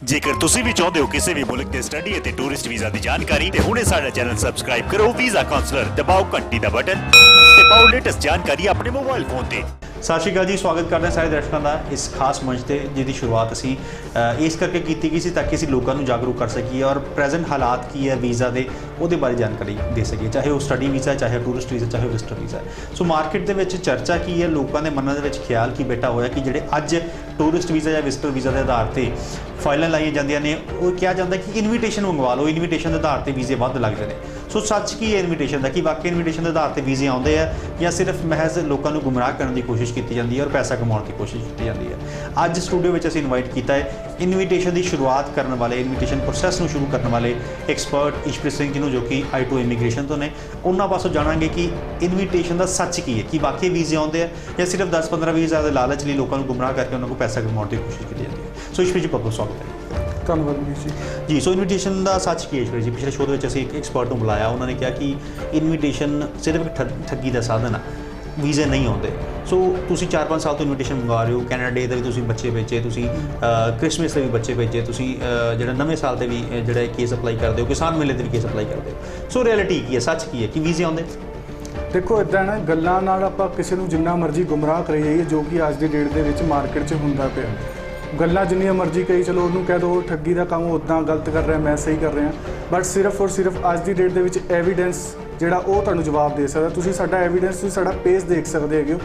ਜੇਕਰ ਤੁਸੀਂ ਵੀ ਚਾਹੁੰਦੇ ਹੋ ਕਿਸੇ ਵੀ ਮੁਲਕ ਦੇ ਸਟੱਡੀ ਅਤੇ ਟੂਰਿਸਟ ਵੀਜ਼ਾ ਦੀ ਜਾਣਕਾਰੀ, ਤੇ ਹੁਣੇ ਸਾਡਾ ਚੈਨਲ ਸਬਸਕ੍ਰਾਈਬ ਕਰੋ, ਵੀਜ਼ਾ ਕਾਉਂਸਲਰ ਦਬਾਓ ਘੰਟੀ ਦਾ ਬਟਨ ਤੇ ਪਾਓ ਲੇਟੈਸਟ ਜਾਣਕਾਰੀ ਆਪਣੇ ਮੋਬਾਈਲ ਫੋਨ ਤੇ। ਸਤਿ ਸ਼੍ਰੀ ਅਕਾਲ ਜੀ, ਸਵਾਗਤ ਕਰਦੇ ਹਾਂ ਸਾਰੇ ਦਰਸ਼ਕਾਂ ਦਾ ਇਸ ਖਾਸ ਮੰਚ ਤੇ, ਜਿਹਦੀ ਸ਼ੁਰੂਆਤ ਅਸੀਂ ਇਸ ਕਰਕੇ ਕੀਤੀ ਗਈ ਸੀ ਤਾਂ ਕਿ ਅਸੀਂ ਲੋਕਾਂ ਨੂੰ ਜਾਗਰੂਕ ਕਰ ਸਕੀਏ ਔਰ ਪ੍ਰੈਜ਼ੈਂਟ ਹਾਲਾਤ ਕੀ ਹੈ ਵੀਜ਼ਾ ਦੇ, ਉਹਦੇ ਬਾਰੇ ਜਾਣਕਾਰੀ ਦੇ ਸਕੀਏ, ਚਾਹੇ ਉਹ ਸਟੱਡੀ ਵੀਜ਼ਾ ਚਾਹੇ ਟੂਰਿਸਟ ਵੀਜ਼ਾ ਚਾਹੇ ਵਿਜ਼ਟਰ ਵੀਜ਼ਾ ਸੋ ਮਾਰਕੀਟ ਦੇ ਵਿੱਚ ਚਰਚਾ ਕੀ ਹੈ, ਲੋਕਾਂ ਦੇ ਮਨਾਂ ਦੇ ਵਿੱਚ ਖਿਆਲ ਕੀ ਬੈਠਾ ਹੋਇਆ ਕਿ ਜਿਹੜੇ ਅੱਜ ਟੂਰਿਸਟ ਵੀਜ਼ਾ ਜਾਂ ਵਿਜ਼ਟਰ ਵੀਜ਼ਾ ਦੇ ਆਧਾਰ ਤੇ ਫਾਈਲਾਂ ਲਾਈਆਂ ਜਾਂਦੀਆਂ ਨੇ, ਉਹ ਕਿਹਾ ਜਾਂਦਾ ਕਿ ਇਨਵੀਟੇਸ਼ਨ ਮੰਗਵਾ ਲਓ ਇਨਵੀਟੇਸ਼ਨ ਦੇ ਆਧਾਰ ਤੇ ਵੀਜ਼ੇ ਵੱਧ ਲੱਗਦੇ ਨੇ। ਸੋ ਸੱਚ ਕੀ ਹੈ ਇਨਵੀਟੇਸ਼ਨ ਦਾ? ਕਿ ਵਾਕਈ ਇਨਵੀਟੇਸ਼ਨ ਦੇ ਆਧਾਰ ਤੇ ਵੀਜ਼ੇ ਆਉਂਦੇ ਆ ਜਾਂ ਸਿਰਫ ਮਹਿਜ਼ ਲੋਕਾਂ ਨੂੰ ਗੁੰਮਰਾਹ ਕਰਨ ਦੀ ਕੋਸ਼ਿਸ਼ ਕੀਤੀ ਜਾਂਦੀ ਹੈ ਔਰ ਪੈਸਾ ਕਮਾਉਣ ਦੀ ਕੋਸ਼ਿਸ਼ ਕੀਤੀ ਜਾਂਦੀ ਹੈ? ਅੱਜ ਸਟੂਡੀਓ ਵਿੱਚ ਅਸੀਂ ਇਨਵਾਈਟ ਕੀਤਾ ਹੈ ਇਨਵੀਟੇਸ਼ਨ ਦੀ ਸ਼ੁਰੂਆਤ ਕਰਨ ਵਾਲੇ ਇਨਵੀਟੇਸ਼ਨ ਪ੍ਰੋਸੈਸ ਨੂੰ ਸ਼ੁਰੂ ਕਰਨ ਵਾਲੇ ਐਕਸਪਰਟ ਇਸ਼ਪ੍ਰੀਤ ਸਿੰਘ ਜੀ ਨੂੰ ਜੋ ਕਿ ਆਈ2 ਇਮੀਗ੍ਰੇਸ਼ਨ ਤੋਂ ਨੇ। ਉਹਨਾਂ ਪਾਸੋਂ ਜਾਣਾਂਗੇ ਕਿ ਇਨਵੀਟੇਸ਼ਨ ਦਾ ਸੱਚ ਕੀ ਹੈ? ਕਿ ਵਾਕਈ ਵੀਜ਼ੇ ਆਉਂਦੇ ਆ ਜਾਂ ਸਿਰਫ 10-15 ਹਜ਼ਾਰ ਦੇ ਲਾਲਚ ਲਈ ਲੋਕਾਂ ਨੂੰ ਗੁੰਮਰਾਹ ਕਰਕੇ ਉਹਨਾਂ ਨੂੰ ਪੈਸਾ ਕਮਾਉਣ ਦੀ ਕੋਸ਼ਿਸ਼ ਕੀਤੀ ਜਾਂਦੀ ਹੈ? ਸੋ ਇਸ਼ਪ੍ਰੀਤ ਜੀ, ਬਹੁਤ ਬਹੁਤ ਸਵਾਗਤ ਹੈ। ਧੰਨਵਾਦ ਵੀਰ ਜੀ। ਜੀ ਸੋ ਇਨਵੀਟੇਸ਼ਨ ਦਾ ਸੱਚ ਕੀ ਹੈ ਜੀ? ਪਿਛਲੇ ਸ਼ੋਅ ਦੇ ਵਿੱਚ ਅਸੀਂ ਇੱਕ ਐਕਸਪਰਟ ਨੂੰ ਬੁਲਾਇਆ ਉਹਨਾਂ ਨੇ ਕਿਹਾ ਕਿ ਇਨਵੀਟੇਸ਼ਨ ਸਿਰਫ ਇੱਕ ਠੱਗ- ਦਾ ਸਾਧਨ ਆ ਵੀਜ਼ੇ ਨਹੀਂ ਆਉਂਦੇ। ਸੋ ਤੁਸੀਂ 4-5 ਸਾਲ ਤੋਂ ਇਨਵੀਟੇਸ਼ਨ ਮੰਗਾ ਰਹੇ ਹੋ ਕੈਨੇਡਾ ਡੇ ਦੇ ਵੀ ਤੁਸੀਂ ਬੱਚੇ ਭੇਜੇ ਤੁਸੀਂ ਕ੍ਰਿਸਮਸ ਦੇ ਵੀ ਬੱਚੇ ਭੇਜੇ ਤੁਸੀਂ ਜਿਹੜਾ ਨਵੇਂ ਸਾਲ ਤੇ ਵੀ ਜਿਹੜਾ ਕੇਸ ਅਪਲਾਈ ਕਰਦੇ ਹੋ ਕਿਸਾਨ ਮੇਲੇ ਤੇ ਵੀ ਕੇਸ ਅਪਲਾਈ ਕਰਦੇ ਹੋ। ਸੋ ਰਿਐਲਿਟੀ ਕੀ ਹੈ ਸੱਚ ਕੀ ਹੈ ਕਿ ਵੀਜ਼ੇ ਆਉਂਦੇ? ਦੇਖੋ ਇਦਾਂ ਨਾ ਗੱਲਾਂ ਨਾਲ ਆਪਾਂ ਕਿਸੇ ਨੂੰ ਜਿੰਨਾ ਮਰਜ਼ੀ ਗੁੰਮਰਾਹ ਕਰੀ ਜਾਈਏ ਜੋ ਕਿ ਅੱਜ ਦੀ ਡੇਟ ਦੇ ਵਿੱਚ ਮਾਰਕੀਟ 'ਚ ਹੁੰਦਾ ਪਿਆ। ਗੱਲਾਂ ਜਿੰਨੀਆਂ ਮਰਜ਼ੀ ਕਹੀ, ਚਲੋ ਉਹਨੂੰ ਕਹਿ ਦੋ ਠੱਗੀ ਦਾ ਕੰਮ ਉਦਾਂ ਗਲਤ ਕਰ ਰਿਹਾ, ਮੈਂ ਸਹੀ ਕਰ ਰਿਹਾ। ਬਟ ਸਿਰਫ ਔਰ ਸਿਰਫ ਅੱਜ ਦੀ ਡੇਟ ਦੇ ਵਿੱਚ ਐਵੀਡੈਂਸ ਜਿਹੜਾ ਉਹ ਤੁਹਾਨੂੰ ਜਵਾਬ ਦੇ ਸਕਦਾ। ਤੁਸੀਂ ਸਾਡਾ ਐਵੀਡੈਂਸ ਤੁਸੀਂ ਸਾਡਾ ਪੇਜ ਦੇਖ ਸਕਦੇ ਹੈਗੇ ਹੋ।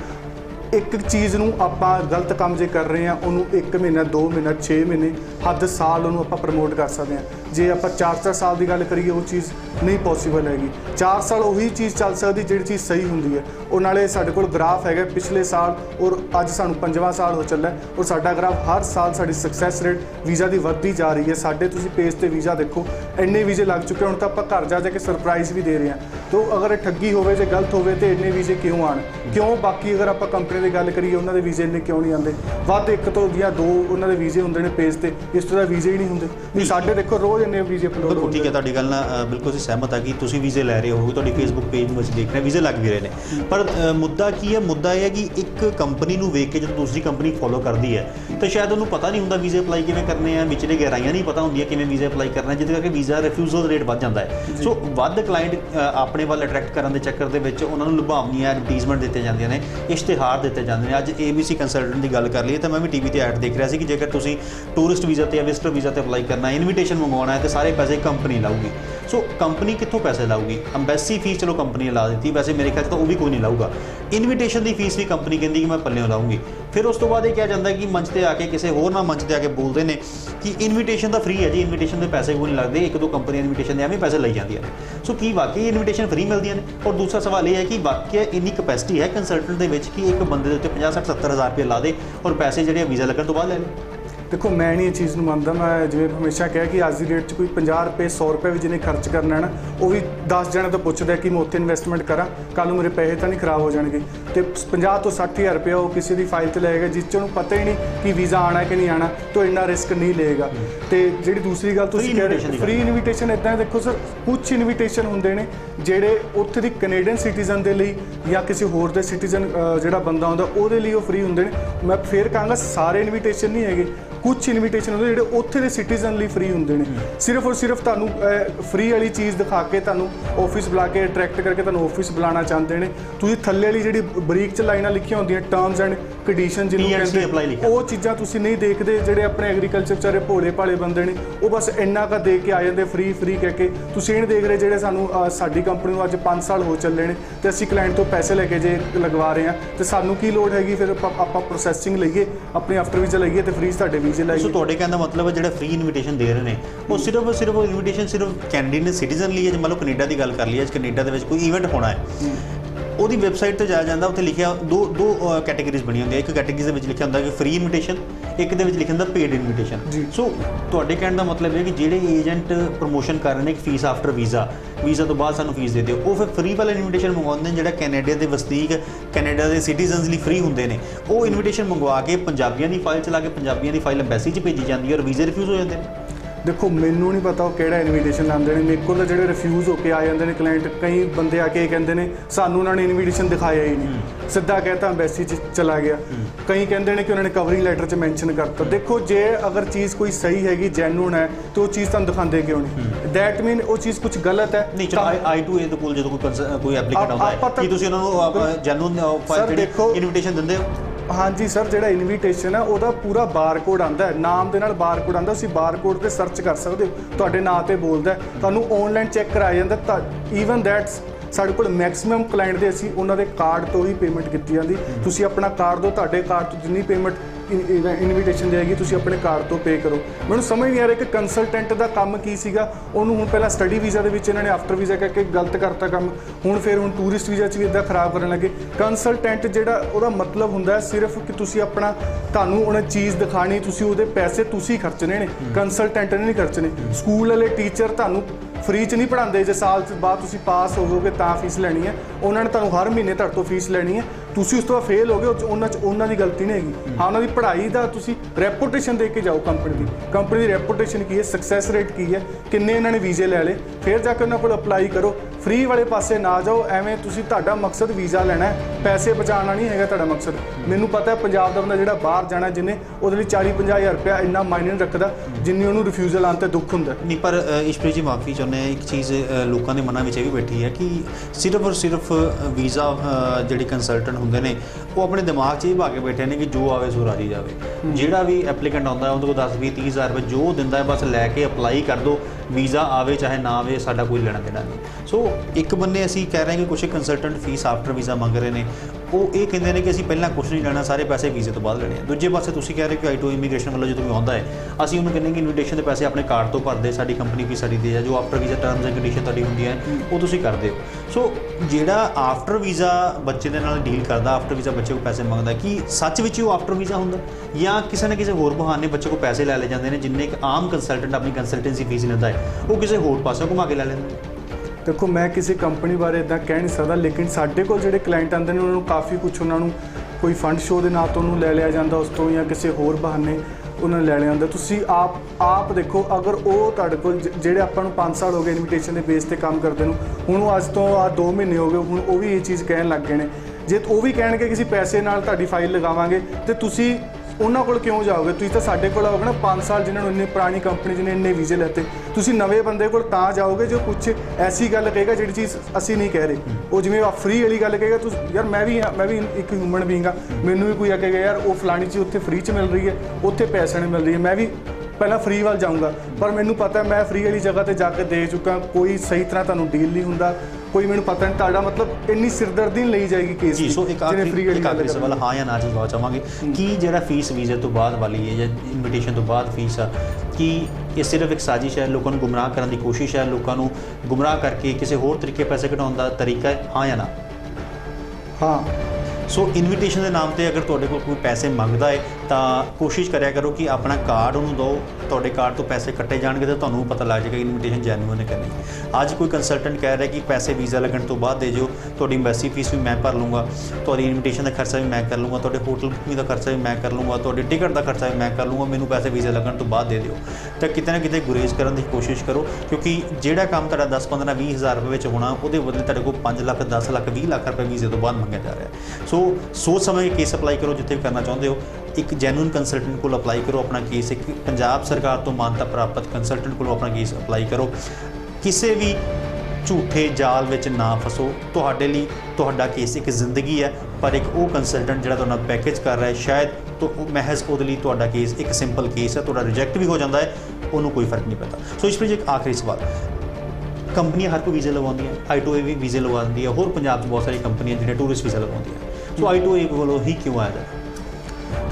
ਇੱਕ ਚੀਜ਼ ਨੂੰ ਆਪਾਂ ਗਲਤ ਕੰਮ ਜੇ ਕਰ ਰਹੇ ਹਾਂ, ਉਹਨੂੰ 1 ਮਹੀਨਾ 2 ਮਹੀਨਾ 6 ਮਹੀਨੇ, ਹੱਦ ਸਾਲ ਉਹਨੂੰ ਆਪਾਂ ਪ੍ਰਮੋਟ ਕਰ ਸਕਦੇ ਹਾਂ। ਜੇ ਆਪਾਂ 4-4 ਸਾਲ ਦੀ ਗੱਲ ਕਰੀਏ, ਉਹ ਚੀਜ਼ ਨਹੀਂ ਪੋਸੀਬਲ ਹੈਗੀ। 4 ਸਾਲ ਉਹੀ ਚੀਜ਼ ਚੱਲ ਸਕਦੀ ਜਿਹੜੀ ਚੀਜ਼ ਸਹੀ ਹੁੰਦੀ ਹੈ। ਉਹ ਨਾਲੇ ਸਾਡੇ ਕੋਲ ਗ੍ਰਾਫ ਹੈਗਾ ਪਿਛਲੇ ਸਾਲ ਔਰ ਅੱਜ ਸਾਨੂੰ ਪੰਜਵਾਂ ਸਾਲ ਹੋ ਚੱਲਾ ਔਰ ਸਾਡਾ ਗ੍ਰਾਫ ਹਰ ਸਾਲ ਸਾਡੀ ਸਕਸੈਸ ਰੇਟ ਵੀਜ਼ਾ ਦੀ ਵੱਧਦੀ ਜਾ ਰਹੀ ਹੈ। ਸਾਡੇ ਤੁਸੀਂ ਪੇਜ ਤੇ ਵੀਜ਼ਾ ਦੇਖੋ, ਇੰਨੇ ਵੀਜ਼ੇ ਲੱਗ ਚੁੱਕੇ ਹੁਣ ਤਾਂ ਆਪਾਂ ਘਰ ਜਾ ਜਾ ਕੇ ਸਰਪ੍ਰਾਈਜ਼ ਵੀ ਦੇ ਰਹੇ ਹਾਂ। ਤੋ ਅਗਰ ਇਹ ਠੱਗੀ ਹੋਵੇ, ਜੇ ਗਲਤ ਹੋਵੇ, ਤੇ ਇੰਨੇ ਵੀਜ਼ੇ ਕਿਉਂ ਆਣ ਕਿਉਂ ਬਾਕੀ ਅਗਰ ਆਪਾਂ ਕੰਪਨੀ ਦੀ ਗੱਲ ਕਰੀਏ, ਉਹਨਾਂ ਦੇ ਵੀਜ਼ੇ ਇੰਨੇ ਕਿਉਂ ਨਹੀਂ ਆਉਂਦੇ? ਵੱਧ ਇੱਕ ਤੋਂ ਜਾਂ ਦੋ ਉਹਨਾਂ ਦੇ ਵੀਜ਼ੇ ਹੁੰਦੇ ਨੇ ਪੇਜ ਤੇ। ਇਸ ਤਰ੍ਹਾਂ ਵੀਜ਼ੇ ਹੀ ਨਹੀਂ ਹੁੰਦੇ। ਵੀ ਸਾਡੇ ਦੇਖੋ, ਰੋਜ਼ ਇੰਨੇ ਵੀਜ਼ੇ ਅਪਲੋਡ ਬਿਲਕੁਲ ਠੀਕ ਹੈ ਤੁਹਾਡੀ ਗੱਲ ਨਾਲ ਬਿਲਕੁਲ ਅਸੀਂ ਸਹਿਮਤ ਆ ਕਿ ਤੁਸੀਂ ਵੀਜ਼ੇ ਲੈ ਰਹੇ ਹੋ ਤੁਹਾਡੀ ਫੇਸਬੁੱਕ ਪੇਜ ਨੂੰ ਅਸੀਂ ਦੇਖ ਰਹੇ ਵੀਜ਼ੇ ਲੱਗ ਵੀ ਰਹੇ ਨੇ। ਪਰ ਮੁੱਦਾ ਕੀ ਹੈ? ਮੁੱਦਾ ਇਹ ਹੈ ਕਿ ਇੱਕ ਕੰਪਨੀ ਨੂੰ ਵੇਖ ਕੇ ਜਦੋਂ ਦੂਸਰੀ ਕੰਪਨੀ ਫੋਲੋ ਕਰਦੀ ਹੈ ਤਾਂ ਸ਼ਾਇਦ ਉਹਨੂੰ ਪਤਾ ਨਹੀਂ ਹੁੰਦਾ ਵੀਜ਼ੇ ਅਪਲਾਈ ਕਿਵੇਂ ਕਰਨੇ ਆ ਵਿਚਲੇ ਗਹਿਰਾਈਆਂ ਨਹੀਂ ਪਤਾ ਹੁੰਦੀਆਂ ਕਿਵੇਂ ਵੀਜ਼ੇ ਅਪਲਾਈ ਕਰਨਾ ਜਿਹਦੇ ਕਰਕੇ ਵੀਜ਼ਾ ਰਿਫਿਊਜ਼ਲ ਰੇਟ ਵੱਧ ਜਾਂਦਾ ਹੈ। ਸੋ ਵੱਧ ਕਲਾਇੰਟ ਆਪਣੇ ਵੱਲ ਅਟਰੈਕਟ ਕਰਨ ਦੇ ਚੱਕਰ ਦੇ ਵਿੱਚ ਉਹਨਾਂ ਨੂੰ ਲੁਭਾਵਣੀਆਂ ਐਡਵਰਟਾਈਜ਼ਮੈਂਟ ਦਿੱਤੇ ਜਾਂਦੀਆਂ ਨੇ ਇਸ਼ਤਿਹਾਰ ਦਿੱਤੇ ਜਾਂਦੇ ਨੇ। ਅੱਜ ABC ਕੰਸਲਟੈਂਟ ਦੀ ਗੱਲ ਕਰ ਲਈਏ ਤਾਂ ਮੈਂ ਵੀ ਟੀਵੀ ਤੇ ਐਡ ਦੇਖ ਰਿਹਾ ਸੀ ਕਿ ਜੇਕਰ ਤੁਸੀਂ ਟੂਰਿਸਟ ਵੀਜ਼ਾ ਤੇ ਜਾਂ ਵਿਜ਼ਟਰ ਵੀਜ਼ਾ ਤੇ ਅਪਲਾਈ ਕਰਨਾ ਇਨਵੀਟੇਸ਼ਨ ਮੰਗਵਾਉਣਾ ਹੈ ਤੇ ਸਾਰੇ ਪੈਸੇ ਕੰਪਨੀ ਲਾਊਗੀ। ਸੋ ਕੰਪਨੀ ਕਿੱਥੋਂ ਪੈਸੇ ਲਾਊਗੀ? ਅੰਬੈਸੀ ਫੀਸ ਚਲੋ ਕੰਪਨੀ ਲਾ ਦਿੱਤੀ, ਵੈਸੇ ਮੇਰੇ ਖਿਆਲ ਤਾਂ ਉਹ ਵੀ ਕੋਈ ਨਹੀਂ ਲਾਊਗਾ। ਇਨਵੀਟੇਸ਼ਨ ਦੀ ਫੀਸ ਵੀ ਕੰਪਨੀ ਕਹਿੰਦੀ ਕਿ ਮੈਂ ਪੱਲਿਓਂ ਲਾਊਂਗੀ। ਫਿਰ ਉਸ ਤੋਂ ਬਾਅਦ ਇਹ ਕਿਹਾ ਜਾਂਦਾ ਕਿ ਮੰਚ ਤੇ ਆ ਕੇ ਕਿਸੇ ਹੋਰ ਨਾ ਮੰਚ ਤੇ ਆ ਕੇ ਬੋਲਦੇ ਨੇ ਕਿ ਇਨਵੀਟੇਸ਼ਨ ਤਾਂ ਫ੍ਰੀ ਹੈ ਜੀ ਇਨਵੀਟੇਸ਼ਨ ਦੇ ਪੈਸੇ ਕੋਈ ਨਹੀਂ ਲੱਗਦੇ, ਇੱਕ ਦੋ ਕੰਪਨੀ ਇਨਵੀਟੇਸ਼ਨ ਦੇ ਐਵੇਂ ਪੈਸੇ ਲਈ ਜਾਂਦੀਆਂ ਨੇ। ਸੋ ਕੀ ਵਾਕਈ ਇਨਵੀਟੇਸ਼ਨ ਫ੍ਰੀ ਮਿਲਦੀਆਂ ਨੇ? ਔਰ ਦੂਸਰਾ ਸਵਾਲ ਇਹ ਹੈ ਕਿ ਵਾਕਈ ਇੰਨੀ ਕਪੈਸਿਟੀ ਹੈ ਕੰਸਲਟੈਂਟ ਦੇ ਵਿੱਚ ਕਿ ਇੱਕ ਬੰਦੇ ਦੇ ਉੱਤੇ 50 60 70 ਹਜ਼ਾਰ ਰੁਪਏ ਲਾ ਦੇ ਔਰ ਪੈਸੇ ਜਿਹੜੇ ਵੀਜ਼ਾ ਲੱਗਣ ਤੋਂ ਬਾਅਦ ਲੈ ਲੇ ਦੇਖੋ ਮੈਂ ਨਹੀਂ ਇਹ ਚੀਜ਼ ਨੂੰ ਮੰਨਦਾ। ਮੈਂ ਜਿਵੇਂ ਹਮੇਸ਼ਾ ਕਿਹਾ ਕਿ ਅੱਜ ਦੀ ਡੇਟ 'ਚ ਕੋਈ 50 ਰੁਪਏ 100 ਰੁਪਏ ਵੀ ਜਿਹਨੇ ਖਰਚ ਕਰਨਾ ਹੈ ਨਾ ਉਹ ਵੀ 10 ਜਣੇ ਤੋਂ ਪੁੱਛਦਾ ਕਿ ਮੈਂ ਉੱਥੇ ਇਨਵੈਸਟਮੈਂਟ ਕਰਾਂ। ਕੱਲ ਨੂੰ ਮੇਰੇ ਪੈਸੇ ਤਾਂ ਨਹੀਂ ਖਰਾਬ ਹੋ ਜਾਣਗੇ। ਤੇ 50 ਤੋਂ 60 ਹਜ਼ਾਰ ਰੁਪਏ ਉਹ ਕਿਸੇ ਦੀ ਫਾਈਲ ਤੇ ਲਏਗਾ ਜਿਸ 'ਚ ਉਹਨੂੰ ਪਤਾ ਹੀ ਨਹੀਂ ਕਿ ਵੀਜ਼ਾ ਆਣਾ ਕਿ ਨਹੀਂ ਆਣਾ ਤਾਂ ਇੰਨਾ ਰਿਸਕ ਨਹੀਂ ਲਏਗਾ। ਤੇ ਜਿਹੜੀ ਦੂਸਰੀ ਗੱਲ ਤੁਸੀਂ ਕਹਿ ਰਹੇ ਫ੍ਰੀ ਇਨਵੀਟੇਸ਼ਨ ਇਦਾਂ ਦੇਖੋ ਸਰ ਕੁਝ ਇਨਵੀਟੇਸ਼ਨ ਹੁੰਦੇ ਨੇ ਜਿਹੜੇ ਉੱਥੇ ਦੀ ਕੈਨੇਡੀਅਨ ਸਿਟੀਜ਼ਨ ਦੇ ਲਈ ਜਾਂ ਕਿਸੇ ਹੋਰ ਦੇ ਸਿਟੀਜ਼ਨ ਜਿਹੜਾ ਬੰਦਾ ਹੁੰਦਾ ਉਹਦੇ ਲਈ ਉਹ ਫ੍ਰੀ ਹੁੰਦੇ ਨੇ। ਮੈਂ ਫੇਰ ਕਹਾਂਗਾ ਸਾਰੇ ਇਨਵੀਟੇਸ਼ਨ ਨਹੀਂ ਹੈਗੇ। ਕੁਝ ਇਨਵੀਟੇਸ਼ਨ ਹੁੰਦੇ ਜਿਹੜੇ ਉੱਥੇ ਦੇ ਸਿਟੀਜ਼ਨ ਲਈ ਫ੍ਰੀ ਹੁੰਦੇ ਨੇ। ਸਿਰਫ ਔਰ ਸਿਰਫ ਤੁਹਾਨੂੰ ਫ੍ਰੀ ਵਾਲੀ ਚੀਜ਼ ਦਿਖਾ ਕੇ ਤੁਹਾਨੂੰ ਆਫਿਸ ਬੁਲਾ ਕੇ ਅਟਰੈਕਟ ਕਰਕੇ ਤੁਹਾਨੂੰ ਆਫਿਸ ਬੁਲਾਉਣਾ ਚਾਹੁੰਦੇ ਨੇ। ਤੁਸੀਂ ਥੱਲੇ ਵਾਲੀ ਜਿਹੜੀ ਬਰੀਕ ਚ ਲਾਈਨਾਂ ਲਿਖੀਆਂ ਹੁੰਦੀਆਂ ਟਰਮਸ ਐਂਡ ਕੰਡੀਸ਼ਨ ਜਿਹਨੂੰ ਕਹਿੰਦੇ ਉਹ ਚੀਜ਼ਾਂ ਤੁਸੀਂ ਨਹੀਂ ਦੇਖਦੇ ਜਿਹੜੇ ਆਪਣੇ ਐਗਰੀਕਲਚਰ ਵਿਚਾਰੇ ਭੋਲੇ ਭਾਲੇ ਬੰਦੇ ਨੇ ਉਹ ਬਸ ਇੰਨਾ ਕਾ ਦੇ ਕੇ ਆ ਜਾਂਦੇ ਫ੍ਰੀ ਫ੍ਰੀ ਕਹਿ ਕੇ। ਤੁਸੀਂ ਇਹ ਨਹੀਂ ਦੇਖ ਰਹੇ ਜਿਹੜੇ ਸਾਨੂੰ ਸਾਡੀ ਕੰਪਨੀ ਨੂੰ ਅੱਜ 5 ਸਾਲ ਹੋ ਚੱਲੇ ਨੇ ਤੇ ਅਸੀਂ ਕਲਾਇੰਟ ਤੋਂ ਪੈਸੇ ਲੈ ਕੇ ਜੇ ਲਗਵਾ ਰਹੇ ਹਾਂ ਤੇ ਸਾਨੂੰ ਕੀ ਲੋੜ ਹੈਗੀ? ਫਿਰ ਆਪਾਂ ਪ੍ਰੋਸੈਸਿੰਗ ਲਈਏ ਆਪਣੇ ਆਫਟਰ ਵੀਜ਼ਾ ਲਈਏ ਤੇ ਫ੍ਰੀ ਤੁਹਾਡੇ ਵੀਜ਼ੇ ਸੋ ਲਾਈਏ ਤੁਹਾਡੇ ਕਹਿਣ ਦਾ ਮਤਲਬ ਹੈ ਜਿਹੜਾ ਫ੍ਰੀ ਇਨਵੀਟੇਸ਼ਨ ਦੇ ਰਹੇ ਨੇ ਉਹ ਸਿਰਫ ਸਿਰਫ ਇਨਵੀਟੇਸ਼ਨ ਸਿਰਫ ਕੈਨੇਡੀਅਨ ਸਿਟੀਜ਼ਨ ਲਈ ਹੈ? ਜੇ ਮੰਨ ਲਓ ਕੈਨੇਡਾ ਦੀ ਗੱਲ ਕਰ ਲਈਏ ਅੱਜ ਕੈਨੇਡਾ ਦੇ ਵਿੱਚ ਕੋਈ ਇਵੈਂਟ ਹੋਣਾ ਹੈ। ਉਹਦੀ ਵੈਬਸਾਈਟ ਤੇ ਜਾਇਆ ਜਾਂਦਾ ਉੱਥੇ ਲਿਖਿਆ ਦੋ ਦੋ ਕੈਟਾਗਰੀਜ਼ ਬਣੀਆਂ ਹੁੰਦੀਆਂ। ਇੱਕ ਕੈਟਾਗਰੀ ਦੇ ਵਿੱਚ ਲਿਖਿਆ ਹੁੰਦਾ ਕਿ ਫ੍ਰੀ ਇਨਵੀਟੇਸ਼ਨ ਇੱਕ ਦੇ ਵਿੱਚ ਲਿਖਿਆ ਹੁੰਦਾ ਪੇਡ ਇਨਵੀਟੇਸ਼ਨ। ਸੋ ਤੁਹਾਡੇ ਕਹਿਣ ਦਾ ਮਤਲਬ ਇਹ ਹੈ ਕਿ ਜਿਹੜੇ ਏਜੰਟ ਪ੍ਰੋਮੋਸ਼ਨ ਕਰ ਰਹੇ ਨੇ ਕਿ ਫੀਸ ਆਫਟਰ ਵੀਜ਼ਾ ਵੀਜ਼ਾ ਤੋਂ ਬਾਅਦ ਸਾਨੂੰ ਫੀਸ ਦੇ ਦਿਓ। ਉਹ ਫਿਰ ਫ੍ਰੀ ਵਾਲਾ ਇਨਵੀਟੇਸ਼ਨ ਮੰਗਵਾਉਂਦੇ ਨੇ ਜਿਹੜਾ ਕੈਨੇਡਾ ਦੇ ਵਸਨੀਕ ਕੈਨੇਡਾ ਦੇ ਸਿਟੀਜ਼ਨਸ ਲਈ ਫ੍ਰੀ ਹੁੰਦੇ ਨੇ। ਉਹ ਇਨਵੀਟੇਸ਼ਨ ਮੰਗਵਾ ਕੇ ਪੰਜਾਬੀਆਂ ਦੀ ਫਾਈਲ ਚਲਾ ਕੇ ਪੰਜਾਬੀਆਂ ਦੀ ਫਾਈਲ ਐਮਬੈਸੀ 'ਚ ਭੇਜੀ ਜਾਂਦੀ ਹੈ ਔਰ ਵੀਜ਼ੇ ਰਿਫਿਊਜ਼ ਹੋ ਜਾਂਦੇ ਨੇ। ਦੇਖੋ ਮੈਨੂੰ ਨਹੀਂ ਪਤਾ ਉਹ ਕਿਹੜਾ ਇਨਵੀਟੇਸ਼ਨ ਲਾਉਂਦੇ ਨੇ। ਮੇਰੇ ਕੋਲ ਜਿਹੜੇ ਰਿਫਿਊਜ਼ ਹੋ ਕੇ ਆ ਜਾਂਦੇ ਨੇ ਕਲਾਇੰਟ ਕਈ ਬੰਦੇ ਆ ਕੇ ਕਹਿੰਦੇ ਨੇ ਸਾਨੂੰ ਉਹਨਾਂ ਨੇ ਇਨਵੀਟੇਸ਼ਨ ਦਿਖਾਇਆ ਹੀ ਨਹੀਂ। ਸਿੱਧਾ ਕਹਿਤਾ ਐਮਬੈਸੀ 'ਚ ਚਲਾ ਗਿਆ। ਕਈ ਕਹਿੰਦੇ ਨੇ ਕਿ ਉਹਨਾਂ ਨੇ ਕਵਰਿੰਗ ਲੈਟਰ 'ਚ ਮੈਂਸ਼ਨ ਕਰਤਾ। ਦੇਖੋ ਜੇ ਅਗਰ ਚੀਜ਼ ਕੋਈ ਸਹੀ ਹੈਗੀ ਜੈਨੂਨ ਹੈ ਤੇ ਉਹ ਚੀਜ਼ ਤੁਹਾਨੂੰ ਦਿਖਾਉਂਦੇ ਕਿਉਂ ਨਹੀਂ? ਦੈਟ ਮੀਨ ਉਹ ਚੀਜ਼ ਕੁਝ ਗਲਤ ਹੈ ਨਹੀਂ ਚਲੋ ਆਈ ਟੂ ਏ ਦੇ ਕੋਲ ਜਦੋਂ ਕੋਈ ਕੋਈ ਐਪਲੀਕੈਂਟ ਆਉਂਦਾ ਹੈ। ਕੀ ਤੁਸੀਂ ਉਹਨਾਂ ਨੂੰ ਜੈਨੂਨ ਜਿਹੜੀ ਇਨਵੀਟੇਸ਼ਨ ਦਿੰਦੇ ਹੋ? ਹਾਂਜੀ ਸਰ, ਜਿਹੜਾ ਇਨਵੀਟੇਸ਼ਨ ਹੈ, ਉਹਦਾ ਪੂਰਾ ਬਾਰਕੋਡ ਆਂਦਾ ਹੈ। ਨਾਮ ਦੇ ਨਾਲ ਬਾਰਕੋਡ ਆਂਦਾ ਤੁਸੀਂ ਬਾਰਕੋਡ ਤੇ ਸਰਚ ਕਰ ਸਕਦੇ ਹੋ। ਤੁਹਾਡੇ ਨਾਂ ਤੇ ਬੋਲਦਾ ਤੁਹਾਨੂੰ ਆਨਲਾਈਨ ਚੈੱਕ ਕਰਾਇਆ ਜਾਂਦਾ। ਤਾਂ ਈਵਨ ਦੈਟਸ ਸਾਡੇ ਕੋਲ ਮੈਕਸਿਮਮ ਕਲਾਇੰਟ ਦੇ ਅਸੀਂ ਉਹਨਾਂ ਦੇ ਕਾਰਡ ਤੋਂ ਹੀ ਪੇਮੈਂਟ ਕੀਤੀ ਜਾਂਦੀ। ਤੁਸੀਂ ਆਪਣਾ ਕਾਰਡ ਦਿਓ, ਤੁਹਾਡੇ ਕਾਰਡ ਤੋਂ ਜਿੰਨੀ ਪੇਮੈਂਟ ਇਨਵੀਟੇਸ਼ਨ ਦੇਗੀ ਤੁਸੀਂ ਆਪਣੇ ਕਾਰਡ ਤੋਂ ਪੇ ਕਰੋ। ਮੈਨੂੰ ਸਮਝ ਨਹੀਂ ਆ ਰਿਹਾ ਕਿ ਕੰਸਲਟੈਂਟ ਦਾ ਕੰਮ ਕੀ ਸੀਗਾ। ਉਹਨੂੰ ਹੁਣ ਪਹਿਲਾਂ ਸਟੱਡੀ ਵੀਜ਼ਾ ਦੇ ਵਿੱਚ ਇਹਨਾਂ ਨੇ ਆਫਟਰ ਵੀਜ਼ਾ ਕਰਕੇ ਗਲਤ ਕਰਤਾ ਕੰਮ। ਹੁਣ ਫਿਰ ਹੁਣ ਟੂਰਿਸਟ ਵੀਜ਼ਾ 'ਚ ਵੀ ਇਦਾਂ ਖਰਾਬ ਕਰਨ ਲੱਗੇ। ਕੰਸਲਟੈਂਟ ਜਿਹੜਾ ਉਹਦਾ ਮਤਲਬ ਹੁੰਦਾ ਹੈ ਸਿਰਫ ਕਿ ਤੁਸੀਂ ਆਪਣਾ ਤੁਹਾਨੂੰ ਉਹਨੇ ਚੀਜ਼ ਦਿਖਾਣੀ ਤੁਸੀਂ ਉਹਦੇ ਪੈਸੇ ਤੁਸੀਂ ਖਰਚਣੇ ਨੇ। ਕੰਸਲਟੈਂਟ ਨੇ ਨਹੀਂ ਖਰਚਣੇ। ਸਕੂਲ ਵਾਲੇ ਟੀਚਰ ਤੁਹਾਨੂੰ ਫ੍ਰੀ ਚ ਨਹੀਂ ਪੜਾਉਂਦੇ ਜੇ ਸਾਲ ਬਾਅਦ ਤੁਸੀਂ ਪਾਸ ਹੋਵੋਗੇ ਤਾਂ ਫੀਸ ਲੈਣੀ ਹੈ। ਉਹਨਾਂ ਨੇ ਤੁਹਾਨੂੰ ਹਰ ਮਹੀਨੇ ਤੁਹਾਡੇ ਤੋਂ ਫੀਸ ਲੈਣੀ ਹੈ। ਤੁਸੀਂ ਉਸ ਤੋਂ ਬਾਅਦ ਫੇਲ ਹੋ ਗਏ ਉਹਨਾਂ ਚ ਉਹਨਾਂ ਦੀ ਗਲਤੀ ਨਹੀਂ ਹੈਗੀ। ਹਾਂ। ਉਹਨਾਂ ਦੀ ਪੜ੍ਹਾਈ ਦਾ ਤੁਸੀਂ ਰੈਪੂਟੇਸ਼ਨ ਦੇ ਕੇ ਜਾਓ ਕੰਪਨੀ ਦੀ। ਕੰਪਨੀ ਦੀ ਰੈਪੂਟੇਸ਼ਨ ਕੀ ਹੈ? ਸਕਸੈਸ ਰੇਟ ਕੀ ਹੈ? ਕਿੰਨੇ ਇਹਨਾਂ ਨੇ ਵੀਜ਼ੇ ਲੈ ਲਏ? ਫਿਰ ਜਾ ਕੇ ਉਹਨਾਂ ਕੋਲ ਅਪਲਾਈ ਕਰੋ। ਫ੍ਰੀ ਵਾਲੇ ਪਾਸੇ ਨਾ ਜਾਓ ਐਵੇਂ ਤੁਸੀਂ ਤੁਹਾਡਾ ਮਕਸਦ ਵੀਜ਼ਾ ਲੈਣਾ ਹੈ ਪੈਸੇ ਬਚਾਉਣਾ ਨਹੀਂ ਹੈਗਾ ਤੁਹਾਡਾ ਮਕਸਦ। ਮੈਨੂੰ ਪਤਾ ਹੈ ਪੰਜਾਬ ਦਾ ਬੰਦਾ ਜਿਹੜਾ ਬਾਹਰ ਜਾਣਾ ਜਿਹਨੇ ਉਹਦੇ ਲਈ 40 ਹਜ਼ਾਰ ਰੁਪਇਆ ਇੰਨਾ ਮਾਇਨੇ ਨਹੀਂ ਰੱਖਦਾ ਜਿੰਨੀ ਉਹਨੂੰ ਰਿਫਿਊਜ਼ਲ ਆਉਣ ਤੇ ਦੁੱਖ ਹੁੰਦਾ ਹੈ। ਨਹੀਂ ਪਰ ਇਸ਼ਪ੍ਰੀਤ ਜੀ ਮਾਫੀ ਚਾਹੁੰਦੇ ਹਾਂ ਇੱਕ ਚੀਜ਼ ਲੋਕਾਂ ਦੇ ਮਨਾਂ ਵਿੱਚ ਇਹ ਵੀ ਬੈਠੀ ਹੈ ਕਿ ਸਿਰਫ ਔਰ ਸਿਰਫ ਵੀਜ਼ਾ ਜਿਹੜੀ ਕੰਸਲਟੈਂਟ ਹੁੰਦੇ ਨੇ ਉਹ ਆਪਣੇ ਦਿਮਾਗ 'ਚ ਇਹ ਪਾ ਕੇ ਬੈਠੇ ਨੇ ਕਿ ਜੋ ਆਵੇ ਸੋ ਰਾਜੀ ਜਾਵੇ। ਜਿਹੜਾ ਵੀ ਐਪਲੀਕੈਂਟ ਆਉਂਦਾ ਹੈ ਉਹਦੇ ਕੋਲ 10 20 30 ਹਜ਼ਾਰ ਰੁਪਏ ਜੋ ਦਿੰਦਾ ਹੈ ਬਸ ਲੈ ਕੇ ਅਪਲਾਈ ਕਰ ਦਿਓ ਵੀਜ਼ਾ ਆਵੇ, ਚਾਹੇ ਨਾ ਆਵੇ, ਸਾਡਾ ਕੋਈ ਲੈਣਾ ਦੇਣਾ ਨਹੀਂ। ਸੋ ਇੱਕ ਬੰਨੇ ਅਸੀਂ ਕਹਿ ਰਹੇ ਹਾਂ ਕਿ ਕੁਝ ਕੰਸਲਟੈਂਟ ਫੀਸ ਆਫਟਰ ਵੀਜ਼ਾ ਮੰਗ ਰਹੇ ਨੇ। ਉਹ ਇਹ ਕਹਿੰਦੇ ਨੇ ਕਿ ਅਸੀਂ ਪਹਿਲਾਂ ਕੁਝ ਨਹੀਂ ਲੈਣਾ, ਸਾਰੇ ਪੈਸੇ ਵੀਜ਼ੇ ਤੋਂ ਬਾਅਦ ਲੈਣੇ ਆ। ਦੂਜੇ ਪਾਸੇ ਤੁਸੀਂ ਕਹਿ ਰਹੇ ਕਿ ਆਈ ਟੂ ਇਮੀਗ੍ਰੇਸ਼ਨ ਵੱਲੋਂ ਜਦੋਂ ਵੀ ਆਉਂਦਾ ਹੈ, ਅਸੀਂ ਉਹਨੂੰ ਕਹਿੰਦੇ ਕਿ ਇਨਵੀਟੇਸ਼ਨ ਦੇ ਪੈਸੇ ਆਪਣੇ ਕਾਰਡ ਤੋਂ ਭਰਦੇ, ਸਾਡੀ ਕੰਪਨੀ ਫੀਸ ਸਾਡੀ ਦੇ ਆ, ਜੋ after visa terms and condition ਤੁਹਾਡੀ ਹੁੰਦੀ ਹੈ, ਉਹ ਤੁਸੀਂ ਕਰਦੇ ਹੋ। ਸੋ ਜਿਹੜਾ ਆਫਟਰ ਵੀਜ਼ਾ ਬੱਚੇ ਦੇ ਨਾਲ ਡੀਲ ਕਰਦਾ ਆਫਟਰ ਵੀਜ਼ਾ ਬੱਚੇ ਕੋਲ ਪੈਸੇ ਮੰਗਦਾ, ਕਿ ਸੱਚ ਵਿੱਚ ਹੀ ਉਹ ਆਫਟਰ ਵੀਜ਼ਾ ਹੁੰਦਾ? ਜਾਂ ਕਿਸੇ ਨਾ ਕਿਸੇ ਹੋਰ ਬਹਾਨੇ ਬੱਚੇ ਕੋਲ ਪੈਸੇ ਲੈ ਲੈ ਜਾਂਦੇ ਨੇ, ਜਿੰਨੇ ਇੱਕ ਆਮ ਕੰਸਲਟੈਂਟ ਆਪਣੀ ਕੰਸਲਟੈਂਸੀ ਫੀਸ ਲੈਂਦਾ ਹੈ, ਉਹ ਕਿਸੇ ਹੋਰ ਪਾਸੇ ਘੁਮਾ ਕੇ ਲੈ ਲੈਂਦਾ ਹੈ? ਦੇਖੋ, ਮੈਂ ਕਿਸੇ ਕੰਪਨੀ ਬਾਰੇ ਇਦਾਂ ਕਹਿ ਨਹੀਂ ਸਕਦਾ, ਲੇਕਿਨ ਸਾਡੇ ਕੋਲ ਜਿਹੜੇ ਕਲਾਇੰਟ ਆਉਂਦੇ ਨੇ, ਉਹਨਾਂ ਨੂੰ ਕਾਫੀ ਕੁਝ ਉਹਨਾਂ ਨੂੰ ਕੋਈ ਫੰਡ ਸ਼ੋ ਦੇ ਨਾਂ ਤੋਂ ਉਹਨੂੰ ਲੈ ਲਿਆ ਜਾਂਦਾ, ਉਸ ਤੋਂ ਜਾਂ ਕਿਸੇ ਹੋਰ ਬਹਾਨੇ ਉਹਨਾਂ ਨੂੰ ਲੈ ਲਿਆ ਜਾਂਦਾ। ਤੁਸੀਂ ਆਪ ਆਪ ਦੇਖੋ, ਅਗਰ ਉਹ ਤੁਹਾਡੇ ਕੋਲ ਜ- ਜਿਹੜੇ ਆਪਾਂ ਨੂੰ 5 ਸਾਲ ਹੋ ਗਏ ਇਨਵੀਟੇਸ਼ਨ ਦੇ ਬੇਸ ਤੇ ਕੰਮ ਕਰਦੇ ਨੂੰ, ਹੁਣ ਉਹ ਅੱਜ ਤੋਂ ਆ 2 ਮਹੀਨੇ ਹੋ ਗਏ, ਹੁਣ ਉਹ ਵੀ ਇਹ ਚੀਜ਼ ਕਹਿਣ ਲੱਗ ਗਏ ਨੇ। ਜੇ ਉਹ ਵੀ ਕਹਿਣਗੇ, ਕਿਸੇ ਪੈਸੇ ਨਾਲ ਤੁਹਾਡੀ ਫਾਈਲ ਲਗਾਵਾਂਗੇ, ਤੇ ਤੁਸੀਂ ਉਹਨਾਂ ਕੋਲ ਕਿਉਂ ਜਾਓਗੇ? ਤੁਸੀਂ ਤਾਂ ਸਾਡੇ ਕੋਲ ਆਓਗੇ ਨਾ 5 ਸਾਲ ਜਿਨ੍ਹਾਂ ਨੂੰ ਇੰਨੇ ਪੁਰਾਣੀ ਕੰਪਨੀ ਜਿਹਨੇ ਇੰਨੇ ਵੀਜ਼ੇ ਲੈਤੇ। ਤੁਸੀਂ ਨਵੇਂ ਬੰਦੇ ਕੋਲ ਤਾਂ ਜਾਓਗੇ ਜੋ ਕੁਝ ਐਸੀ ਗੱਲ ਕਹੇਗਾ ਜਿਹੜੀ ਚੀਜ਼ ਅਸੀਂ ਨਹੀਂ ਕਹਿ ਰਹੇ। ਉਹ ਜਿਵੇਂ ਆ ਫ੍ਰੀ ਵਾਲੀ ਗੱਲ ਕਹੇਗਾ, ਤੁਸੀਂ ਯਾਰ ਮੈਂ ਵੀ ਮੈਂ ਵੀ ਇੱਕ ਹਿਊਮਨ ਬੀਇੰਗ ਆ ਮੈਨੂੰ ਵੀ ਕੋਈ ਆ ਕੇ ਯਾਰ ਉਹ ਫਲਾਣੀ ਚੀਜ਼ ਉੱਥੇ ਫ੍ਰੀ ਚ ਮਿਲ ਰਹੀ ਹੈ, ਉੱਥੇ ਪੈਸੇ ਨਹੀਂ ਮਿਲ ਰਹੀ ਹੈ ਮੈਂ ਵੀ ਪਹਿਲਾਂ ਫ੍ਰੀ ਵੱਲ ਜਾਊਂਗਾ ਪਰ ਮੈਨੂੰ ਪਤਾ ਹੈ ਮੈਂ ਫ੍ਰੀ ਵਾਲੀ ਜਗ੍ਹਾ ਤੇ ਜਾ ਕੇ ਦੇ ਚੁੱਕਾ ਕੋਈ ਸਹੀ ਤਰ੍ਹਾਂ ਤੁਹਾਨੂੰ ਡੀਲ ਨਹੀਂ ਹੁੰਦਾ ਕੋਈ ਮੈਨੂੰ ਪਤਾ ਨਹੀਂ ਤੁਹਾਡਾ ਮਤਲਬ ਇੰਨੀ ਸਿਰਦਰਦੀ ਲਈ ਜਾਏਗੀ ਕੇਸ ਜੀ ਦੀ ਸੋ ਇੱਕ ਆਖਰੀ ਇੱਕ ਆਖਰੀ। ਸਵਾਲ ਹਾਂ ਜਾਂ ਨਾ ਜਵਾਬ ਚਾਹਾਂਗੇ। ਕੀ ਜਿਹੜਾ ਫੀਸ ਵੀਜ਼ੇ ਤੋਂ ਬਾਅਦ ਵਾਲੀ ਹੈ ਜਾਂ ਇਨਵੀਟੇਸ਼ਨ ਤੋਂ ਬਾਅਦ ਫੀਸ ਆ ਕੀ ਇਹ ਸਿਰਫ ਇੱਕ ਸਾਜ਼ਿਸ਼ ਹੈ ਲੋਕਾਂ ਨੂੰ ਗੁੰਮਰਾਹ ਕਰਨ ਦੀ ਕੋਸ਼ਿਸ਼ ਹੈ ਲੋਕਾਂ ਨੂੰ ਗੁੰਮਰਾਹ ਕਰਕੇ ਕਿਸੇ ਹੋਰ ਤਰੀਕੇ ਪੈਸੇ ਕਢਾਉਣ ਦਾ ਤਰੀਕਾ ਹੈ ਹਾਂ ਜਾਂ ਨਾ? ਹਾਂ। ਸੋ ਇਨਵੀਟੇਸ਼ਨ ਦੇ ਨਾਮ ਤੇ ਅਗਰ ਤੁਹਾਡੇ ਕੋਲ ਕੋਈ ਪੈਸੇ ਮੰਗਦਾ ਹੈ ਤਾਂ ਕੋਸ਼ਿਸ਼ ਕਰਿਆ ਕਰੋ ਕਿ ਆਪਣਾ ਕਾਰਡ ਉਹਨੂੰ ਦਿਓ। ਤੁਹਾਡੇ ਕਾਰਡ ਤੋਂ ਪੈਸੇ ਕੱਟੇ ਜਾਣਗੇ ਤਾਂ ਤੁਹਾਨੂੰ ਪਤਾ ਲੱਗ ਜਾਏਗਾ ਇਨਵੀਟੇਸ਼ਨ ਜੈਨੂਇਨ ਹੈ ਕਿ ਨਹੀਂ। ਅੱਜ ਕੋਈ ਕੰਸਲਟੈਂਟ ਕਹਿ ਰਿਹਾ ਕਿ ਪੈਸੇ ਵੀਜ਼ਾ ਲੱਗਣ ਤੋਂ ਬਾਅਦ ਦੇ ਜਿਓ ਤੁਹਾਡੀ ਐਮਬੈਸੀ ਫੀਸ ਵੀ ਮੈਂ ਭਰ ਲੂੰਗਾ, ਤੁਹਾਡੀ ਇਨਵੀਟੇਸ਼ਨ ਦਾ ਖਰਚਾ ਵੀ ਮੈਂ ਕਰ ਲੂੰਗਾ, ਤੁਹਾਡੇ ਹੋਟਲ ਬੁਕਿੰਗ ਦਾ ਖਰਚਾ ਵੀ ਮੈਂ ਕਰ ਲੂੰਗਾ, ਤੁਹਾਡੀ ਟਿਕਟ ਦਾ ਖਰਚਾ ਵੀ ਮੈਂ ਕਰ ਲੂੰਗਾ, ਮੈਨੂੰ ਪੈਸੇ ਵੀਜ਼ਾ ਲੱਗਣ ਤੋਂ ਬਾਅਦ ਦੇ ਦਿਓ। ਤਾਂ ਕਿਤੇ ਨਾ ਕਿਤੇ ਗੁਰੇਜ਼ ਕਰਨ ਦੀ ਕੋਸ਼ਿਸ਼ ਕਰੋ, ਕਿਉਂਕਿ ਜਿਹੜਾ ਕੰਮ ਤੁਹਾਡਾ 10 15 20 ਹਜ਼ਾਰ ਰੁਪਏ ਵਿੱਚ ਹੋਣਾ, ਉਹਦੇ ਬਦਲੇ ਤੁਹਾਡੇ ਕੋਲ 5 ਲੱਖ 10 ਲੱਖ 20 ਲੱਖ ਰੁਪਏ ਵੀਜ਼ੇ ਤੋਂ ਬਾਅਦ ਮੰਗਿਆ ਜਾ ਰਿਹਾ। ਹੈ ਸੋ ਸੋਚ ਸਮਝ ਕੇ ਕੇਸ ਅਪਲਾਈ ਕਰੋ ਜਿੱਥੇ ਵੀ ਕਰਨਾ ਚਾਹੁੰਦੇ ਹੋ। ਇੱਕ ਜੈਨੂਇਨ ਕੰਸਲਟੈਂਟ ਕੋਲ ਅਪਲਾਈ ਕਰੋ ਆਪਣਾ ਕੇਸ ਇੱਕ ਪੰਜਾਬ ਸਰਕਾਰ ਤੋਂ ਮਾਨਤਾ ਪ੍ਰਾਪਤ ਕੰਸਲਟੈਂਟ ਕੋਲ ਆਪਣਾ ਕੇਸ ਅਪਲਾਈ ਕਰੋ। ਕਿਸੇ ਵੀ ਝੂਠੇ ਜਾਲ ਵਿੱਚ ਨਾ ਫਸੋ। ਤੁਹਾਡੇ ਲਈ ਤੁਹਾਡਾ ਕੇਸ ਇੱਕ ਜ਼ਿੰਦਗੀ ਹੈ, ਪਰ ਇੱਕ ਉਹ ਕੰਸਲਟੈਂਟ ਜਿਹੜਾ ਤੁਹਾਡਾ ਪੈਕੇਜ ਕਰ ਰਿਹਾ ਹੈ, ਸ਼ਾਇਦ ਤੋਂ ਮਹਿਜ਼ ਉਹਦੇ ਲਈ ਤੁਹਾਡਾ ਕੇਸ ਇੱਕ ਸਿੰਪਲ ਕੇਸ ਹੈ, ਤੁਹਾਡਾ ਰਿਜੈਕਟ ਵੀ ਹੋ ਜਾਂਦਾ ਹੈ, ਉਹਨੂੰ ਕੋਈ ਫ਼ਰਕ ਨਹੀਂ ਪੈਂਦਾ। ਸੋ ਇਸ ਵਿੱਚ ਇੱਕ ਆਖਰੀ ਸਵਾਲ। ਕੰਪਨੀਆਂ ਹਰ ਕੋਈ ਵੀਜ਼ੇ ਲਗਵਾਉਂਦੀਆਂ ਆਈ ਵੀ ਵੀਜ਼ੇ ਲਗਵਾਉਂਦੀ ਹੈ। ਹੋਰ ਪੰਜਾਬ 'ਚ ਬਹੁਤ ਸਾਰੀ ਕੰਪਨੀਆਂ ਜਿਹੜੀਆਂ ਟੂਰਿਸਟ ਵੀਜ਼ਾ ਲਗਵਾਉਂਦੀਆਂ ਸੋ ਆਈ ਵੱਲੋਂ ਹੀ ਕਿਉਂ ਆਇਆ ਜਾਂਦਾ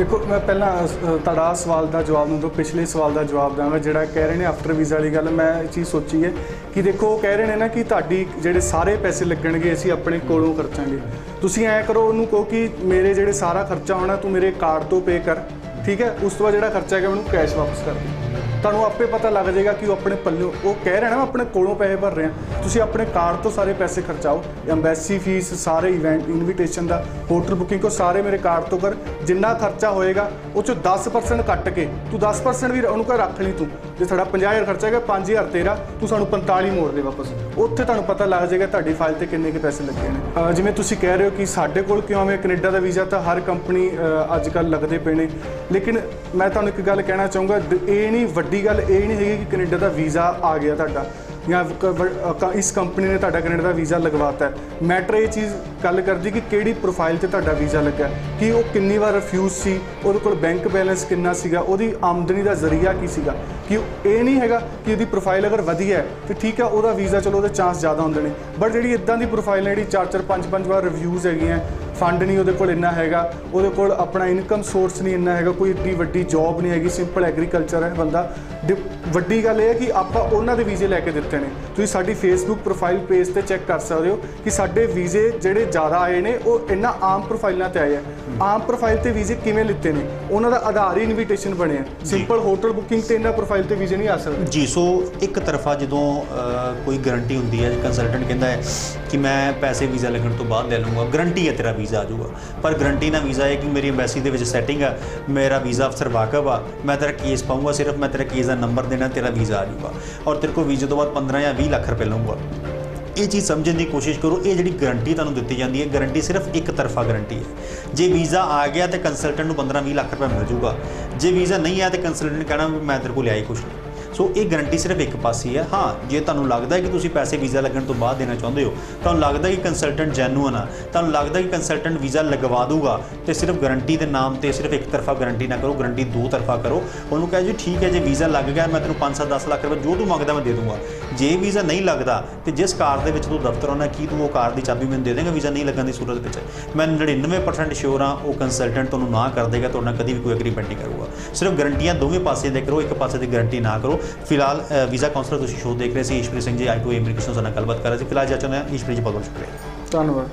ਦੇਖੋ ਮੈਂ ਪਹਿਲਾਂ ਅ, ਤੁਹਾਡਾ ਸਵਾਲ ਦਾ ਜਵਾਬ ਨੂੰ ਤੋਂ ਪਿਛਲੇ ਸਵਾਲ ਦਾ ਜਵਾਬ ਦਾਂਗਾ ਜਿਹੜਾ ਕਹਿ ਰਹੇ ਨੇ ਆਫਟਰ ਵੀਜ਼ਾ ਵਾਲੀ ਗੱਲ ਮੈਂ ਇਹ ਚੀਜ਼ ਸੋਚੀ ਹੈ ਕਿ ਦੇਖੋ ਉਹ ਕਹਿ ਰਹੇ ਨੇ ਨਾ ਕਿ ਤੁਹਾਡੀ ਜਿਹੜੇ ਸਾਰੇ ਪੈਸੇ ਲੱਗਣਗੇ ਅਸੀਂ ਆਪਣੇ ਕੋਲੋਂ ਖਰਚਾਂਗੇ। ਤੁਸੀਂ ਐਂ ਕਰੋ ਉਹਨੂੰ ਕਹੋ ਕਿ ਮੇਰੇ ਜਿਹੜੇ ਸਾਰਾ ਖਰਚਾ ਹੋਣਾ ਤੂੰ ਮੇਰੇ ਕਾਰਡ ਤੋਂ ਪੇ ਕਰ ਠੀਕ ਹੈ? ਉਸ ਤੋਂ ਬਾਅਦ ਜਿਹੜਾ ਖਰਚਾ ਹੈਗਾ ਮੈਨੂੰ ਕੈਸ਼ ਵਾਪਸ ਕਰ ਦੇ। ਤੁਹਾਨੂੰ ਆਪੇ ਪਤਾ ਲੱਗ ਜਾਏਗਾ ਕਿ ਉਹ ਆਪਣੇ ਪੱਲੇ, ਉਹ ਕਹਿ ਰਿਹਾ ਨਾ, ਮੈਂ ਆਪਣੇ ਕੋਲੋਂ ਪੈਸੇ ਭਰ ਰਿਹਾ। ਤੁਸੀਂ ਆਪਣੇ ਕਾਰਡ ਤੋਂ ਸਾਰੇ ਪੈਸੇ ਖਰਚਾਓ। ਐਮਬੈਸੀ ਫੀਸ ਸਾਰੇ ਇਵੈਂਟ ਇਨਵੀਟੇਸ਼ਨ ਦਾ ਹੋਟਲ ਬੁਕਿੰਗ ਕੋ ਸਾਰੇ ਮੇਰੇ ਕਾਰਡ ਤੋਂ ਕਰ। ਜਿੰਨਾ ਖਰਚਾ ਹੋਏਗਾ, ਉਹ ਚੋਂ 10% ਕੱਟ ਕੇ, ਤੂੰ 10% ਵੀ ਉਹਨੂੰ ਕਹ ਰੱਖ ਲਈ ਤੂੰ। ਜੇ ਸਾਡਾ 50000 ਖਰਚਾ ਹੈਗਾ 5000 ਤੇਰਾ, ਤੂੰ ਸਾਨੂੰ 45 ਮੋੜ ਦੇ ਵਾਪਸ। ਉੱਥੇ ਤੁਹਾਨੂੰ ਪਤਾ ਲੱਗ ਜਾਏਗਾ ਤੁਹਾਡੀ ਫਾਈਲ ਤੇ ਕਿੰਨੇ ਕੁ ਪੈਸੇ ਲੱਗੇ ਨੇ। ਜਿਵੇਂ ਤੁਸੀਂ ਕਹਿ ਰਹੇ ਹੋ ਕਿ ਸਾਡੇ ਕੋਲ ਕਿਉਂ ਆਵੇਂ ਕੈਨੇਡਾ ਦਾ ਵੀਜ਼ਾ, ਤਾਂ ਹਰ ਕੰਪਨੀ ਅੱਜ ਕੱਲ ਲੱਗਦੇ ਪਏ ਨੇ। ਲੇਕਿਨ ਮੈਂ ਤੁਹਾਨੂੰ ਇੱਕ ਗੱਲ ਕਹਿਣਾ ਚਾਹੂੰਗਾ ਇਹ ਨਹੀਂ ਵੱਡੀ ਗੱਲ ਇਹ ਨਹੀਂ ਹੈਗੀ ਕਿ ਕੈਨੇਡਾ ਦਾ ਵੀਜ਼ਾ ਆ ਗਿਆ ਤੁਹਾਡਾ ਜਾਂ ਇਸ ਕੰਪਨੀ ਨੇ ਤੁਹਾਡਾ ਕੈਨੇਡਾ ਦਾ ਵੀਜ਼ਾ ਲਗਵਾਤਾ ਹੈ। ਮੈਟਰ ਇਹ ਚੀਜ਼ ਗੱਲ ਕਰਦੀ ਕਿ ਕਿਹੜੀ ਪ੍ਰੋਫਾਈਲ ਤੇ ਤੁਹਾਡਾ ਵੀਜ਼ਾ ਲੱਗਾ ਕਿ ਉਹ ਕਿੰਨੀ ਵਾਰ ਰਿਫਿਊਜ਼ ਸੀ, ਉਹਦੇ ਕੋਲ ਬੈਂਕ ਬੈਲੈਂਸ ਕਿੰਨਾ ਸੀਗਾ, ਉਹਦੀ ਆਮਦਨੀ ਦਾ ਜ਼ਰੀਆ ਕੀ ਸੀਗਾ। ਕਿ ਇਹ ਨਹੀਂ ਹੈਗਾ ਕਿ ਉਹਦੀ ਪ੍ਰੋਫਾਈਲ ਅਗਰ ਵਧੀਆ ਹੈ, ਤੇ ਠੀਕ ਹੈ ਉਹਦਾ ਵੀਜ਼ਾ ਚਲੋ ਉਹਦੇ ਚਾਂਸ ਜ਼ਿਆਦਾ ਹੁੰਦੇ ਨੇ। ਬਟ ਜਿਹੜੀ ਇਦਾਂ ਦੀ ਪ੍ਰੋਫਾਈਲ ਹੈ ਜਿਹੜੀ ਚਾਰ ਚਾਰ ਪੰਜ ਪੰਜ ਵਾਰ ਰਿਵਿਊਜ਼ ਹੈਗੀਆਂ ਫੰਡ ਨਹੀਂ ਉਹਦੇ ਕੋਲ ਇੰਨਾ ਹੈਗਾ। ਉਹਦੇ ਕੋਲ ਆਪਣਾ ਇਨਕਮ ਸੋਰਸ ਨਹੀਂ ਇੰਨਾ ਹੈਗਾ। ਕੋਈ ਏਡੀ ਵੱਡੀ ਜੌਬ ਨਹੀਂ ਹੈਗੀ। ਸਿੰਪਲ ਐਗਰੀਕਲਚਰ ਹੈ ਬੰਦਾ। ਵੱਡੀ ਗੱਲ ਇਹ ਹੈ ਕਿ ਆਪਾਂ ਉਹਨਾਂ ਦੇ ਵੀਜ਼ੇ ਲੈ ਕੇ ਦਿੱਤੇ ਨੇ। ਤੁਸੀਂ ਸਾਡੀ ਫੇਸਬੁੱਕ ਪ੍ਰੋਫਾਈਲ ਪੇਜ ਤੇ ਚੈੱਕ ਕਰ ਸਕਦੇ ਹੋ ਕਿ ਸਾਡੇ ਵੀਜ਼ੇ ਜਿਹੜੇ ਜ਼ਿਆਦਾ ਆਏ ਨੇ ਉਹ ਇੰਨਾ ਆਮ ਪ੍ਰੋਫਾਈਲਾਂ ਤੇ ਆਏ ਆ। ਆਮ ਪ੍ਰੋਫਾਈਲ ਤੇ ਵੀਜ਼ੇ ਕਿਵੇਂ ਲਿੱਤੇ ਨੇ? ਉਹਨਾਂ ਦਾ ਆਧਾਰ ਹੀ ਇਨਵੀਟੇਸ਼ਨ ਬਣਿਆ ਸਿੰਪਲ ਹੋਟਲ ਬੁਕਿੰਗ ਤੇ ਇੰਨਾ ਪ੍ਰੋਫਾਈਲ ਤੇ ਵੀਜ਼ੇ ਨਹੀਂ ਆ ਸਕਦੇ। ਜੀ ਸੋ ਇੱਕ ਤਰਫਾ ਜਦੋਂ ਕੋਈ ਗਾਰੰਟੀ ਹੁੰਦੀ ਹੈ ਕੰਸਲਟੈਂਟ ਕਹਿੰਦਾ ਹੈ ਕਿ ਮੈਂ ਪੈਸੇ ਵੀਜ਼ਾ ਲੱਗਣ ਤੋਂ ਬਾਅਦ ਲੈ ਲਵਾਂਗਾ ਗਾਰੰਟੀ ਹੈ ਤੇਰਾ ਵੀਜ਼ਾ। ਵੀਜ਼ਾ ਆ ਜਾਊਗਾ। ਪਰ ਗਰੰਟੀ ਨਾਲ ਵੀਜ਼ਾ ਹੈ ਕਿ ਮੇਰੀ ਐਮਬੈਸੀ ਦੇ ਵਿੱਚ ਸੈਟਿੰਗ ਆ, ਮੇਰਾ ਵੀਜ਼ਾ ਅਫਸਰ ਵਾਕਫ ਆ, ਮੈਂ ਤੇਰਾ ਕੇਸ ਪਾਉਂਗਾ ਸਿਰਫ, ਮੈਂ ਤੇਰਾ ਕੇਸ ਦਾ ਨੰਬਰ ਦੇਣਾ, ਤੇਰਾ ਵੀਜ਼ਾ ਆ ਜਾਊਗਾ। ਔਰ ਤੇਰੇ ਕੋਲ ਵੀਜ਼ੇ ਤੋਂ ਬਾਅਦ 15 ਜਾਂ 20 ਲੱਖ ਰੁਪਏ ਲਵਾਂਗਾ ਇਹ ਚੀਜ਼ ਸਮਝਣ ਦੀ ਕੋਸ਼ਿਸ਼ ਕਰੋ, ਇਹ ਜਿਹੜੀ ਗਾਰੰਟੀ ਤੁਹਾਨੂੰ ਦਿੱਤੀ ਜਾਂਦੀ ਹੈ ਗਾਰੰਟੀ ਸਿਰਫ ਇੱਕ ਤਰਫਾ ਗਾਰੰਟੀ ਹੈ। ਜੇ ਵੀਜ਼ਾ ਆ ਗਿਆ ਤੇ ਕੰਸਲਟੈਂਟ ਨੂੰ 15-20 ਲੱਖ ਰੁਪਏ ਮਿਲ ਜਾਊਗਾ। ਜੇ ਵੀਜ਼ਾ ਨਹੀਂ ਆਇਆ ਤੇ ਕੰਸਲਟੈਂਟ ਕਹਿਣਾ ਵੀ ਮੈਂ ਤੇਰੇ ਕੋਲ ਲਿਆਈ ਕੁਛ ਨਹੀਂ। ਸੋ ਇਹ ਗਾਰੰਟੀ ਸਿਰਫ ਇੱਕ ਪਾਸੇ ਹੈ। ਹਾਂ, ਜੇ ਤੁਹਾਨੂੰ ਲੱਗਦਾ ਹੈ ਕਿ ਤੁਸੀਂ ਪੈਸੇ ਵੀਜ਼ਾ ਲੱਗਣ ਤੋਂ ਬਾਅਦ ਦੇਣਾ ਚਾਹੁੰਦੇ ਹੋ, ਤੁਹਾਨੂੰ ਲੱਗਦਾ ਕਿ ਕੰਸਲਟੈਂਟ ਜੈਨੂਅਨ ਆ, ਤੁਹਾਨੂੰ ਲੱਗਦਾ ਕਿ ਕੰਸਲਟੈਂਟ ਵੀਜ਼ਾ ਲਗਵਾ ਦੂਗਾ, ਤੇ ਸਿਰਫ ਗਾਰੰਟੀ ਦੇ ਨਾਮ ਤੇ ਸਿਰਫ ਇੱਕ ਤਰਫਾ ਗਾਰੰਟੀ ਨਾ ਕਰੋ ਗਾਰੰਟੀ ਦੋ ਤਰਫਾ ਕਰੋ। ਉਹਨੂੰ ਕਹੇ ਜੀ, ਠੀਕ ਹੈ ਜੇ, ਵੀਜ਼ਾ ਲੱਗ ਗਿਆ, ਮੈਂ ਤੈਨੂੰ 5-7 10 ਲੱਖ ਰੁਪਏ ਜੋ ਤੂੰ ਮੰਗਦਾ ਮੈਂ ਦੇ ਦੂੰਗਾ। ਜੇ ਵੀਜ਼ਾ ਨਹੀਂ ਲੱਗਦਾ, ਤੇ ਜਿਸ ਕਾਰ ਦੇ ਵਿੱਚ ਤੂੰ ਦਫ਼ਤਰ ਆਉਣਾ, ਕੀ ਤੂੰ ਉਹ ਕਾਰ ਦੀ ਚਾਬੀ ਮੈਨੂੰ ਦੇ ਦੇਂਗਾ ਵੀਜ਼ਾ ਨਹੀਂ ਲੱਗਣ ਦੀ ਸੂਰਤ ਵਿੱਚ? ਮੈਂ 99% ਸ਼ੋਰ ਹਾਂ, ਉਹ ਕੰਸਲਟੈਂਟ ਤੁਹਾਨੂੰ ਨਾ ਕਰ ਦੇਗਾ, ਤੁਹਾਡੇ ਨਾਲ ਕਦੀ ਵੀ ਕੋਈ ਐਗਰੀਮੈਂਟ ਨਹੀਂ ਕਰੂਗਾ। ਸਿਰਫ ਗਾਰੰਟੀਆਂ ਦੋਵੇਂ ਪਾਸੇ ਦੇ ਕਰੋ, ਇੱਕ ਪਾਸੇ ਦੀ ਗਾਰੰਟੀ ਨਾ ਕਰੋ। ਫਿਲਹਾਲ ਵੀਜ਼ਾ ਕਾਉਂਸਲਰ ਤੁਸੀਂ ਸ਼ੋਅ ਦੇਖ ਰਹੇ ਸੀ, ਈਸ਼ਪ੍ਰੀਤ ਸਿੰਘ ਜੀ ਆਈ ਇਮੀਗ੍ਰੇਸ਼ਨ ਨਾਲ ਗੱਲਬਾਤ ਕਰ ਰਹੇ ਸੀ। ਫਿਲਹਾਲ ਜੀ ਚਾਹੁੰਦੇ ਹਾਂ ਈਸ਼ਪ੍ਰੀਤ ਜੀ, ਬਹੁਤ ਬਹੁਤ ਸ਼ੁਕਰੀਆ। ਧੰਨਵਾਦ।